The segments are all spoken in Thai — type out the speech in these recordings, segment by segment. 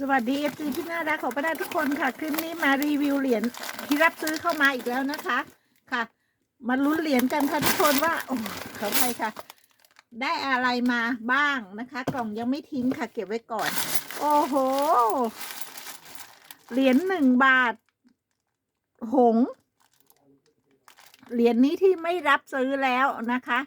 สวัสดีเอฟซีที่น่ารักของป้าดาทุกคนค่ะ คลิปนี้มารีวิวเหรียญที่รับซื้อเข้ามาอีกแล้วนะคะค่ะ มาลุ้นเหรียญกันค่ะทุกคนว่าโอ้ขออภัยค่ะ ได้อะไรมาบ้างนะคะ กล่องยังไม่ทิ้งค่ะ เก็บไว้ก่อน โอ้โห เหรียญหนึ่งบาท หง เหรียญนี้ที่ไม่รับซื้อแล้วนะคะ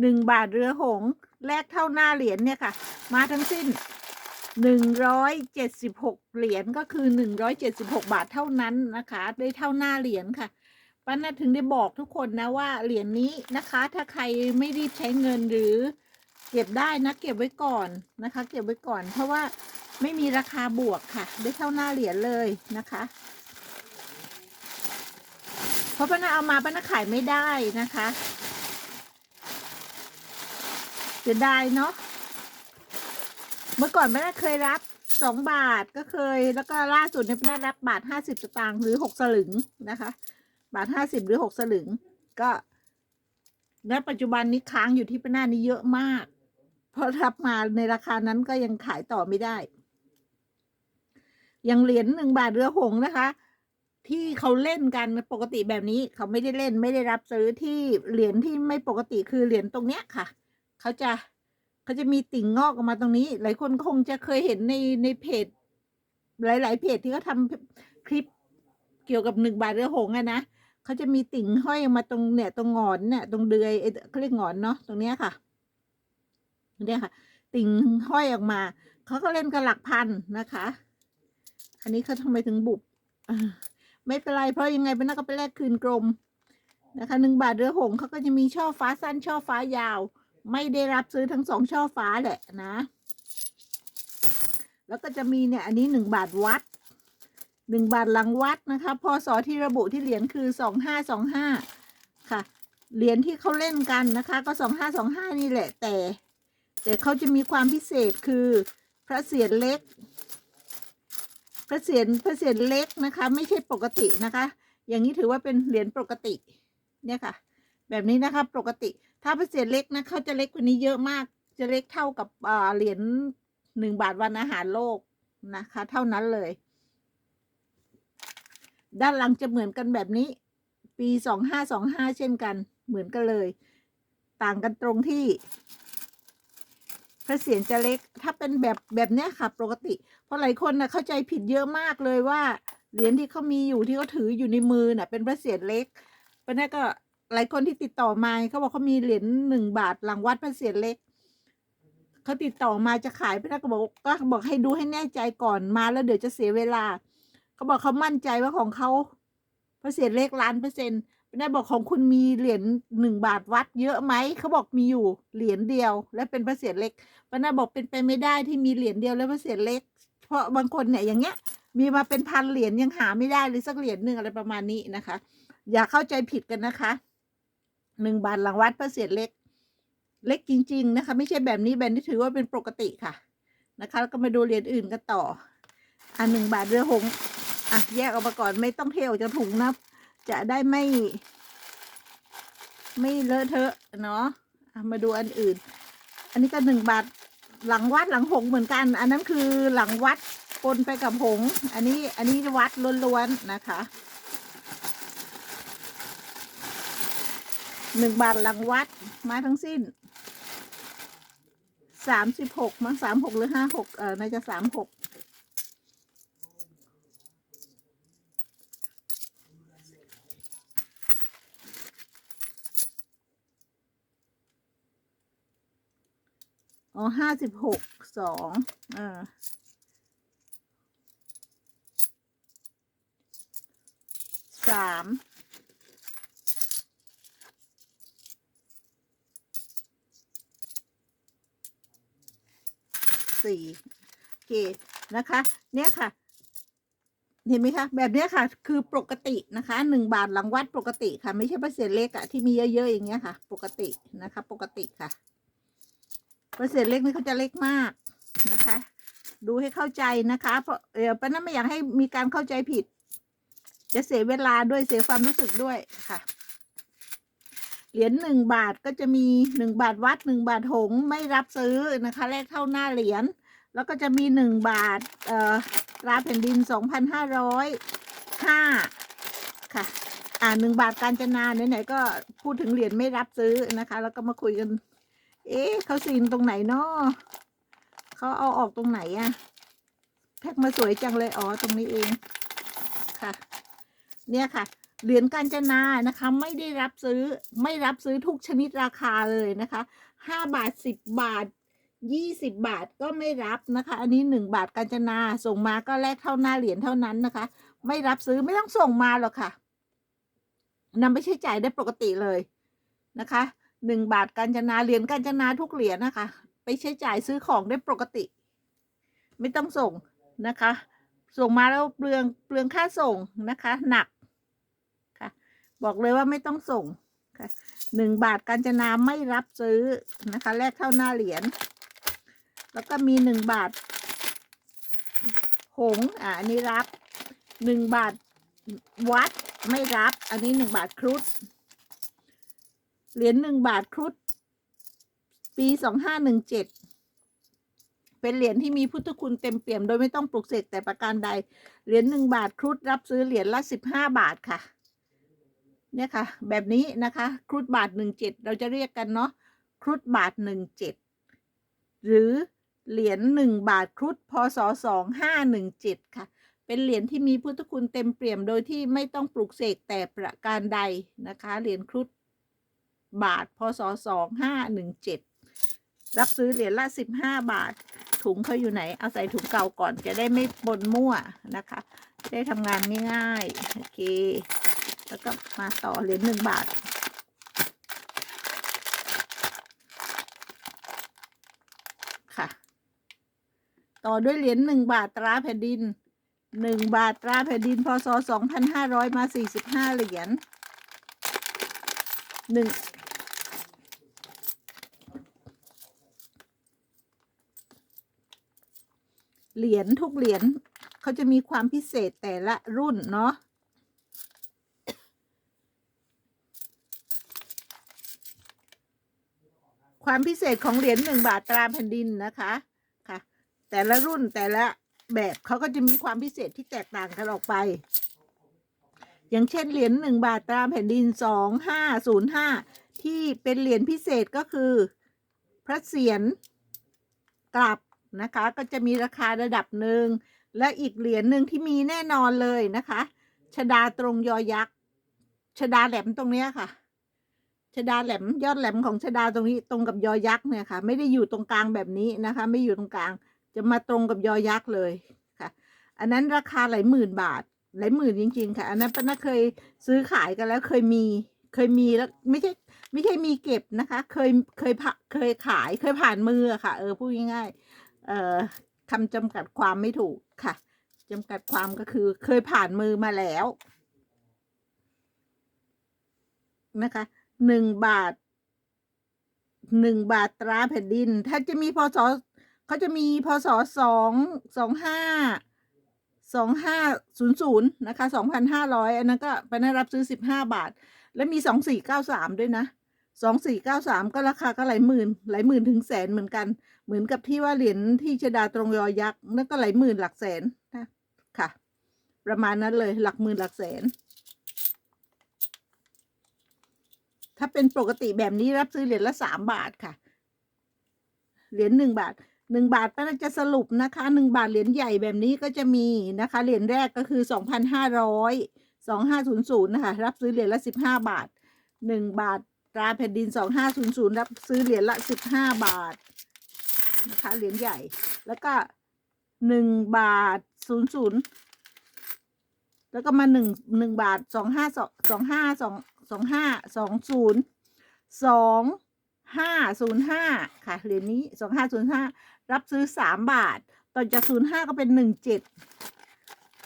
หนึ่งบาทเรือหงแลกเท่าหน้าเหรียญเนี่ยค่ะ มาทั้งสิ้น หนึ่งร้อยเจ็ดสิบหกเหรียญก็คือหนึ่งร้อยเจ็ดสิบหกบาทเท่านั้นนะคะ ได้เท่าหน้าเหรียญค่ะป้านาถึงได้บอกทุกคนนะว่าเหรียญนี้นะคะ ถ้าใครไม่รีบใช้เงินหรือ เก็บได้นะเก็บไว้ก่อนนะคะ เก็บไว้ก่อน เพราะว่าไม่มีราคาบวกค่ะ ได้เท่าหน้าเหรียญเลยนะคะเพราะป้านาเอามาป้านาขายไม่ได้นะคะเสียดายเนาะ มื่อก่อนไม่ได้เคยรับสองบาทก็เคย แล้วก็ล่าสุดเนี่ยไม่ได้รับบาทห้าสิบสตางค์หรือหกสลึงนะคะ บาทห้าสิบหรือหกสลึง ก็ณปัจจุบันนี้ค้างอยู่ที่ปน้านี้เยอะมาก เพราะรับมาในราคานั้นก็ยังขายต่อไม่ได้ ยังเหรียญหนึ่งบาทเรือหงนะคะ ที่เขาเล่นกันปกติแบบนี้ เขาไม่ได้เล่นไม่ได้รับซื้อที่เหรียญที่ไม่ปกติคือเหรียญตรงเนี้ยค่ะ เขาจะ เขาจะมีติ่งงอกออกมาตรงนี้ หลายคนคงจะเคยเห็นในในเพจ หลาย ๆ เพจที่เขาทำคลิปเกี่ยวกับหนึ่งบาทเรือหงอะนะเขาจะมีติ่งห้อยออกมาตรงเนี่ย ตรงงอนเนี่ยตรงเดือยเขาเรียกงอนเนาะตรงเนี้ยค่ะเนี่ยค่ะ ติ่งห้อยออกมาเขาก็เล่นกันหลักพันนะคะ อันนี้เขาทำไมถึงบุบไม่เป็นไรเพราะยังไงเป็นนักก็ไปแลกคืนกรมนะคะหนึ่งบาทเรือหงเขาก็จะมีช่อฟ้าสั้นช่อฟ้ายาว ไม่ได้รับซื้อทั้งสองช่อฟ้าแหละนะ แล้วก็จะมีเนี่ย อันนี้หนึ่งบาทวัดหนึ่งบาทหลังวัดนะคะพศที่ระบุที่เหรียญคือสองห้าสองห้าค่ะ เหรียญที่เขาเล่นกันนะคะ ก็สองห้าสองห้านี่แหละแต่ แต่เขาจะมีความพิเศษคือพระเศียรเล็ก พระเศียรพระเศียรเล็กนะคะ ไม่ใช่ปกตินะคะ อย่างนี้ถือว่าเป็นเหรียญปกติเนี่ยค่ะ แบบนี้นะคะปกติ ถ้าพระเศษเล็กนะเขาจะเล็กกว่านี้เยอะมาก จะเล็กเท่ากับเหรียญหนึ่งบาทวันอาหารโลกนะคะ เท่านั้นเลย ด้านหลังจะเหมือนกันแบบนี้ ปีสองห้าสองห้าเช่นกัน เหมือนกันเลย ต่างกันตรงที่พระเศียรจะเล็ก ถ้าเป็นแบบแบบเนี้ยค่ะ ปกติ เพราะหลายคนนะเข้าใจผิดเยอะมากเลยว่าเหรียญที่เขามีอยู่ที่เขาถืออยู่ในมือน่ะ เป็นพระเศียรเล็กเพราะนั่นก็ หลายคนที่ติดต่อมาเขาบอกเขามีเหรียญหนึ่งบาทหลังวัดพระเศียรเล็กเขาติดต่อมาจะขายพี่นักก็บอกก็บอกให้ดูให้แน่ใจก่อนมาแล้วเดี๋ยวจะเสียเวลาเขาบอกเขามั่นใจว่าของเขาพระเศียรเล็กล้านเปอร์เซ็นต์พี่นักบอกของคุณมีเหรียญหนึ่งบาทวัดเยอะไหมเขาบอกมีอยู่เหรียญเดียว และเป็นพระเศียรเล็กพี่นักบอกเป็นไปไม่ได้ที่มีเหรียญเดียวแล้วพระเศียรเล็ก เพราะบางคนเนี่ยอย่างเงี้ย มีมาเป็นพันเหรียญยังหาไม่ได้เลยสักเหรียญหนึ่งอะไรประมาณนี้นะคะ อย่าเข้าใจผิดกันนะคะ หนึ่งบาทหลังวัดพระเศียรเล็ก เล็กจริง ๆ นะคะ ไม่ใช่แบบนี้แบบนี้ถือว่าเป็นปกติค่ะนะคะแล้วก็มาดูเหรียญอื่นกันต่อ อันหนึ่งบาทเรือหงส์อะแยกออกมาก่อนไม่ต้องเทออกจากถุงนะจะได้ไม่ ไม่เลอะเทอะเนาะมาดูอันอื่น อันนี้ก็หนึ่งบาทหลังวัดหลังหงส์เหมือนกัน อันนั้นคือหลังวัดปนไปกับหงส์อันนี้อันนี้วัดล้วนๆนะคะ หนึ่งบาทหลังวัด ไมาทั้งสิ้นสามสิบหกมั้งสามหกหรือห้าหกเออน่าจะสามหกอ๋อห้าสิบหกสองเออสาม สี่โอเคนะคะ เนี่ยค่ะ เห็นไหมคะ แบบเนี้ยค่ะ คือปกตินะคะหนึ่งบาทหลังวัดปกติค่ะ ไม่ใช่เปอร์เซ็นต์เล็กอะที่มีเยอะๆอย่างเงี้ยค่ะ ปกตินะคะ ปกติค่ะ เปอร์เซ็นต์เล็กนี่เขาจะเล็กมากนะคะ ดูให้เข้าใจนะคะ เพราะเออป้านั้นไม่อยากให้มีการเข้าใจผิด จะเสียเวลาด้วยเสียความรู้สึกด้วยค่ะ เหรียญหนึ่งบาทก็จะมีหนึ่งบาทวัดหนึ่งบาทหงไม่รับซื้อนะคะแลกเท่าหน้าเหรียญแล้วก็จะมีหนึ่งบาทเอ่อตราแผ่นดินสองพันห้าร้อยห้าค่ะอ่าหนึ่งบาทการจนาไหนๆก็พูดถึงเหรียญไม่รับซื้อนะคะ แล้วก็มาคุยกัน เอ๊ะเขาซีนตรงไหนเนาะเขาเอาออกตรงไหนอะแพ็กมาสวยจังเลยอ๋อตรงนี้เองค่ะ เนี่ยค่ะ เหรียญการจนานะคะ ไม่ได้รับซื้อไม่รับซื้อทุกชนิดราคาเลยนะคะห้าบาทสิบบาทยี่สิบบาทก็ไม่รับนะคะ อันนี้หนึ่งบาทการจนาส่งมาก็แลกเท่าหน้าเหรียญเท่านั้นนะคะ ไม่รับซื้อไม่ต้องส่งมาหรอกค่ะนำไปใช้จ่ายได้ปกติเลยนะคะหนึ่งบาทการจนาเหรียญการจนาทุกเหรียญนะคะ ไปใช้จ่ายซื้อของได้ปกติ ไม่ต้องส่งนะคะ ส่งมาแล้วเปลืองเปลืองค่าส่งนะคะ หนัก บอกเลยว่าไม่ต้องส่งค่ะหนึ่งบาทการจนาไม่รับซื้อนะคะ แลกเท่าหน้าเหรียญ แล้วก็มีหนึ่งบาท หงอ่าอันนี้รับหนึ่งบาทวัดไม่รับ อันนี้หนึ่งบาทครุฑเหรียญหนึ่งบาทครุฑปีสองห้าหนึ่งเจ็ดเป็นเหรียญที่มีพุทธคุณเต็มเปี่ยมโดยไม่ต้องปลุกเสกแต่ประการใด เหรียญหนึ่งบาทครุฑรับซื้อเหรียญละสิบห้าบาทค่ะ เนี่ยค่ะ แบบนี้นะคะครุฑบาทหนึ่งเจ็ดเราจะเรียกกันเนาะครุฑบาทหนึ่งเจ็ดหรือเหรียญหนึ่งบาทครุฑพศสองห้าหนึ่งเจ็ดค่ะ เป็นเหรียญที่มีพุทธคุณเต็มเปี่ยมโดยที่ไม่ต้องปลุกเสกแต่ประการใดนะคะ เหรียญครุฑบาทพศสองห้าหนึ่งเจ็ดรับซื้อเหรียญละสิบห้าบาท ถุงเขาอยู่ไหน เอาใส่ถุงเก่าก่อนจะได้ไม่ปนมั่วนะคะจะได้ทำงานง่ายๆ โอเค แล้วก็มาต่อเหรียญหนึ่งบาท ค่ะ ต่อด้วยเหรียญหนึ่งบาทตราแผ่นดินหนึ่งบาทตราแผ่นดินพศสองพันห้าร้อยมาสี่สิบห้าเหรียญหนึ่งเหรียญทุกเหรียญเขาจะมีความพิเศษแต่ละรุ่นเนาะ ความพิเศษของเหรียญหนึ่งบาทตราแผ่นดินนะคะค่ะ แต่ละรุ่นแต่ละแบบเขาก็จะมีความพิเศษที่แตกต่างกันออกไป อย่างเช่นเหรียญหนึ่งบาทตราแผ่นดินสองห้าศูนย์ห้าที่เป็นเหรียญพิเศษก็คือ พระเศียรกลับนะคะ ก็จะมีราคาระดับหนึ่งและอีกเหรียญหนึ่งที่มีแน่นอนเลยนะคะชดาตรงยอยักษ์ชดาแหลมตรงเนี้ยค่ะ ชดาแหลมยอดแหลมของชดาตรงนี้ตรงกับยอยักษ์เนี่ยค่ะ ไม่ได้อยู่ตรงกลางแบบนี้นะคะ ไม่อยู่ตรงกลาง จะมาตรงกับยอยักษ์เลยค่ะ อันนั้นราคาหลายหมื่นบาทหลายหมื่นจริง ๆ ค่ะ อันนั้นป้าน่าเคยซื้อขายกันแล้วเคยมีเคยมีแล้วไม่ใช่ไม่ใช่มีเก็บนะคะ เคยเคยผ่าเคยขายเคยผ่านมือค่ะ เออพูดง่ายๆเอ่อคำจำกัดความไม่ถูกค่ะจำกัดความก็คือเคยผ่านมือมาแล้วนะคะ หนึ่งบาทหนึ่งบาทตราแผ่นดิน ถ้าจะมีพศเขาจะมีพศสองสองห้าสองห้าศูนย์ศูนย์นะคะสองพันห้าร้อยอันนั้นก็ไปได้รับซื้อสิบห้าบาท แล้วมีสองสี่เก้าสามด้วยนะสองสี่เก้าสามก็ราคาก็หลายหมื่นหลายหมื่นถึงแสนเหมือนกัน เหมือนกับที่ว่าเหรียญที่ชดาตรงยอยักษ์นั่นก็หลายหมื่นหลักแสนนะค่ะ ประมาณนั้นเลยหลักหมื่นหลักแสน ถ้า เป็นปกติแบบนี้รับซื้อเหรียญละสามบาทค่ะ เหรียญหนึ่งบาทหนึ่งบาทป้าจะสรุปนะคะหนึ่งบาทเหรียญใหญ่แบบนี้ก็จะมีนะคะ เหรียญแรกก็คือสองพันห้าร้อยสองห้าศูนย์ศูนย์นะคะรับซื้อเหรียญละสิบห้าบาทหนึ่งบาทตราแผ่นดินสองห้าศูนย์ศูนย์รับซื้อเหรียญละสิบห้าบาทนะคะเหรียญใหญ่แล้วก็หนึ่งบาทศูนย์ศูนย์แล้วก็มาหนึ่งหนึ่งบาทสองห้าสองสองห้าสอง สองห้าสองศูนย์สองห้าศูนย์ห้าค่ะเหรียญนี้สองห้าศูนย์ห้ารับซื้อสามบาท ต่อจากศูนย์ห้าก็เป็นหนึ่งเจ็ด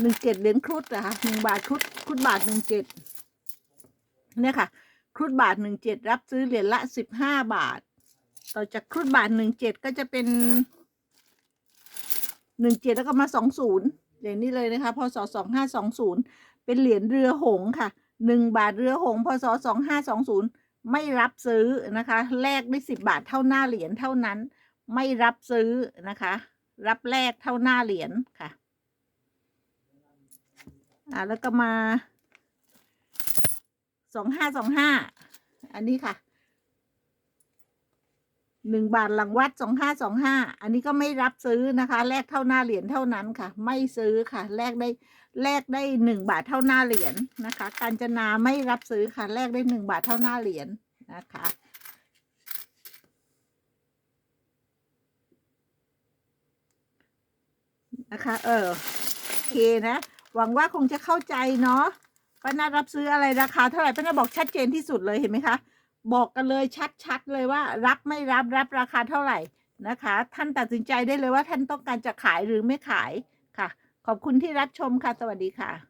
หนึ่งเจ็ดเหรียญครุฑนะคะหนึ่งบาทครุฑครุฑบาทหนึ่งเจ็ดเนี่ยค่ะ ครุฑบาทหนึ่งเจ็ดรับซื้อเหรียญละสิบห้าบาท ต่อจากครุฑบาทหนึ่งเจ็ดก็จะเป็นหนึ่งเจ็ดแล้วก็มาสองศูนย์อย่างนี้เลยนะคะพศสองห้าสองศูนย์เป็นเหรียญเรือหงค่ะ หนึ่งบาทเรือหงพศสองห้าสองศูนย์ไม่รับซื้อนะคะ แลกได้สิบบาทเท่าหน้าเหรียญเท่านั้น ไม่รับซื้อนะคะ รับแลกเท่าหน้าเหรียญค่ะ อ่าแล้วก็มาสองห้าสองห้าอันนี้ค่ะ หนึ่งบาทหลังวัดสองห้าสองห้าอันนี้ก็ไม่รับซื้อนะคะ แลกเท่าหน้าเหรียญเท่านั้นค่ะ ไม่ซื้อค่ะ แลกได้แลกได้หนึ่งบาทเท่าหน้าเหรียญนะคะ การจนาไม่รับซื้อค่ะ แลกได้หนึ่งบาทเท่าหน้าเหรียญนะคะนะคะ เออโอเคนะ หวังว่าคงจะเข้าใจเนาะป้าน่ารับซื้ออะไรราคาเท่าไหร่ป้านาบอกชัดเจนที่สุดเลยเห็นไหมคะ บอกกันเลยชัดๆเลยว่า รับไม่รับรับราคาเท่าไหร่นะคะ ท่านตัดสินใจได้เลยว่าท่านต้องการจะขายหรือไม่ขายค่ะ ขอบคุณที่รับชมค่ะ สวัสดีค่ะ